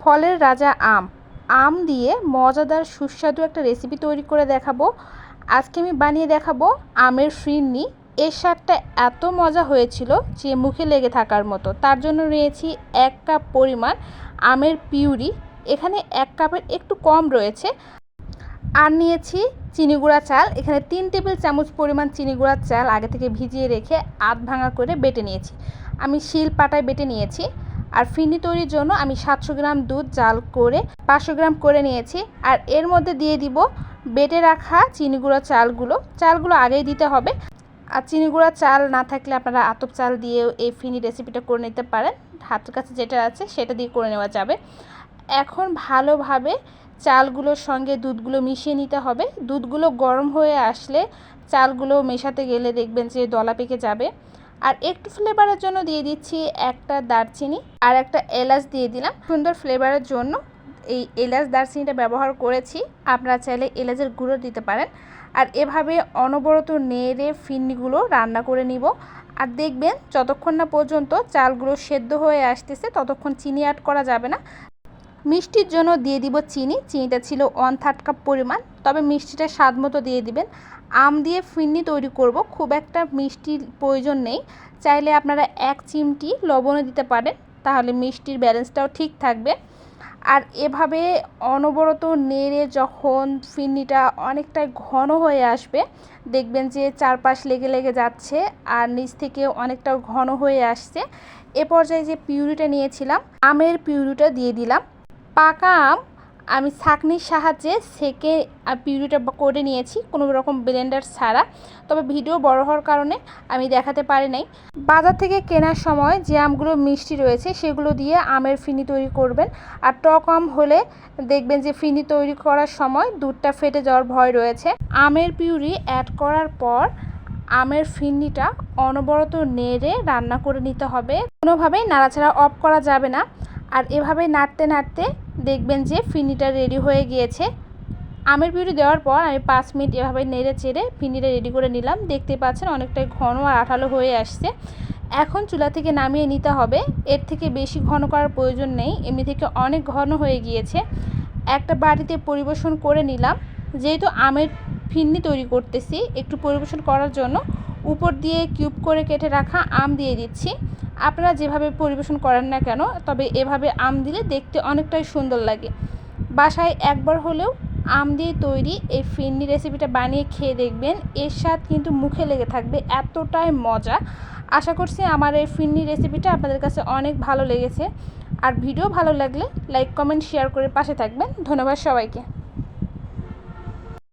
ফলের রাজা আম। আম দিয়ে মজাদার সুস্বাদু একটা রেসিপি তৈরি করে দেখাবো। আজকে আমি বানিয়ে দেখাবো আমের ফিরনি এর স্বাদটা এত মজা হয়েছিল যে মুখে লেগে থাকার মতো। তার জন্য নিয়েছি এক কাপ পরিমাণ আমের পিউরি। এখানে এক কাপের একটু কম রয়েছে। আর নিয়েছি চিনি গুঁড়া চাল। এখানে তিন টেবিল চামচ পরিমাণ চিনি গুঁড়া চাল আগে থেকে ভিজিয়ে রেখে আধ ভাঙা করে বেটে নিয়েছি। আমি শিল পাটায় বেটে নিয়েছি। আর ফিরনি তৈরির জন্য আমি সাতশো গ্রাম দুধ জাল করে, পাঁচশো গ্রাম করে নিয়েছি। আর এর মধ্যে দিয়ে দিব বেটে রাখা চিনি গুঁড়া চালগুলো। চালগুলো আগেই দিতে হবে। আর চিনি গুঁড়া চাল না থাকলে আপনারা আতপ চাল দিয়েও এই ফিনি রেসিপিটা করে নিতে পারেন। হাতের কাছে যেটা আছে সেটা দিয়ে করে নেওয়া যাবে। এখন ভালোভাবে চালগুলোর সঙ্গে দুধগুলো মিশিয়ে নিতে হবে। দুধগুলো গরম হয়ে আসলে চালগুলো মেশাতে গেলে দেখবেন যে দলা পেকে যাবে। আর একটু ফ্লেভারের জন্য দিয়ে দিচ্ছি একটা দারচিনি আর একটা এলাচ দিয়ে দিলাম। সুন্দর ফ্লেভারের জন্য এই এলাচ দারচিনিটা ব্যবহার করেছি। আপনারা চাইলে এলাচের গুঁড়ো দিতে পারেন। আর এভাবে অনবরত নেড়ে ফিন্নিগুলো রান্না করে নিব। আর দেখবেন যতক্ষণ না পর্যন্ত চালগুলো সেদ্ধ হয়ে আসতেছে, ততক্ষণ চিনি অ্যাড করা যাবে না। মিষ্টির জন্য দিয়ে দিব চিনি। চিনিটা ছিল ওয়ান থার্ড কাপ পরিমাণ। তবে মিষ্টিটা স্বাদ মতো দিয়ে দিবেন। আম দিয়ে ফিন্নি তৈরি করব। খুব একটা মিষ্টির প্রয়োজন নেই। চাইলে আপনারা এক চিমটি লবণও দিতে পারেন। তাহলে মিষ্টির ব্যালেন্সটাও ঠিক থাকবে। আর এভাবে অনবরত নেড়ে যখন ফিন্নিটা অনেকটাই ঘন হয়ে আসবে, দেখবেন যে চারপাশ লেগে লেগে যাচ্ছে আর নিচ থেকে অনেকটা ঘন হয়ে আসছে। এ পর্যায়ে যে পিউরিটা নিয়েছিলাম, আমের পিউরিটা দিয়ে দিলাম। পাকা আম আমি ছাঁকনির সাহায্যে সেকে পিউরিটা করে নিয়েছি কোনো রকম ব্লেন্ডার ছাড়া। তবে ভিডিও বড় হওয়ার কারণে আমি দেখাতে পারি নাই। বাজার থেকে কেনার সময় যে আমগুলো মিষ্টি রয়েছে সেগুলো দিয়ে আমের ফিনি তৈরি করবেন। আর টক আম হলে দেখবেন যে ফিনি তৈরি করার সময় দুধটা ফেটে যাওয়ার ভয় রয়েছে। আমের পিউরি অ্যাড করার পর আমের ফিন্নিটা অনবরত নেড়ে রান্না করে নিতে হবে। কোনোভাবেই নাড়াচাড়া অফ করা যাবে না। আর এভাবে নাড়তে নাড়তে দেখবেন যে ফিনিটা রেডি হয়ে গিয়েছে। আমের পিউরি দেওয়ার পর আমি পাঁচ মিনিট এভাবে নেড়ে চেড়ে ফিনিটা রেডি করে নিলাম। দেখতে পাচ্ছেন অনেকটাই ঘন আর আঠালো হয়ে আসছে। এখন চুলা থেকে নামিয়ে নিতে হবে। এর থেকে বেশি ঘন করার প্রয়োজন নেই। এমনি থেকে অনেক ঘন হয়ে গিয়েছে। একটা বাড়িতে পরিবেশন করে নিলাম। যেহেতু আমের ফিন্নি তৈরি করতেছি, একটু পরিবেশন করার জন্য উপর দিয়ে কিউব করে কেটে রাখা আম দিয়ে দিচ্ছি। আপনারা যেভাবে পরিবেশন করেন না কেন, তবে এভাবে আম দিলে দেখতে অনেকটাই সুন্দর লাগে। বাসায় একবার হলেও আম দিয়ে তৈরি এই ফিন্নি রেসিপিটা বানিয়ে খেয়ে দেখবেন, এর স্বাদ কিন্তু মুখে লেগে থাকবে, এতটাই মজা। আশা করছি আমার এই ফিন্নি রেসিপিটা আপনাদের কাছে অনেক ভালো লেগেছে। আর ভিডিও ভালো লাগলে লাইক, কমেন্ট, শেয়ার করে পাশে থাকবেন। ধন্যবাদ সবাইকে।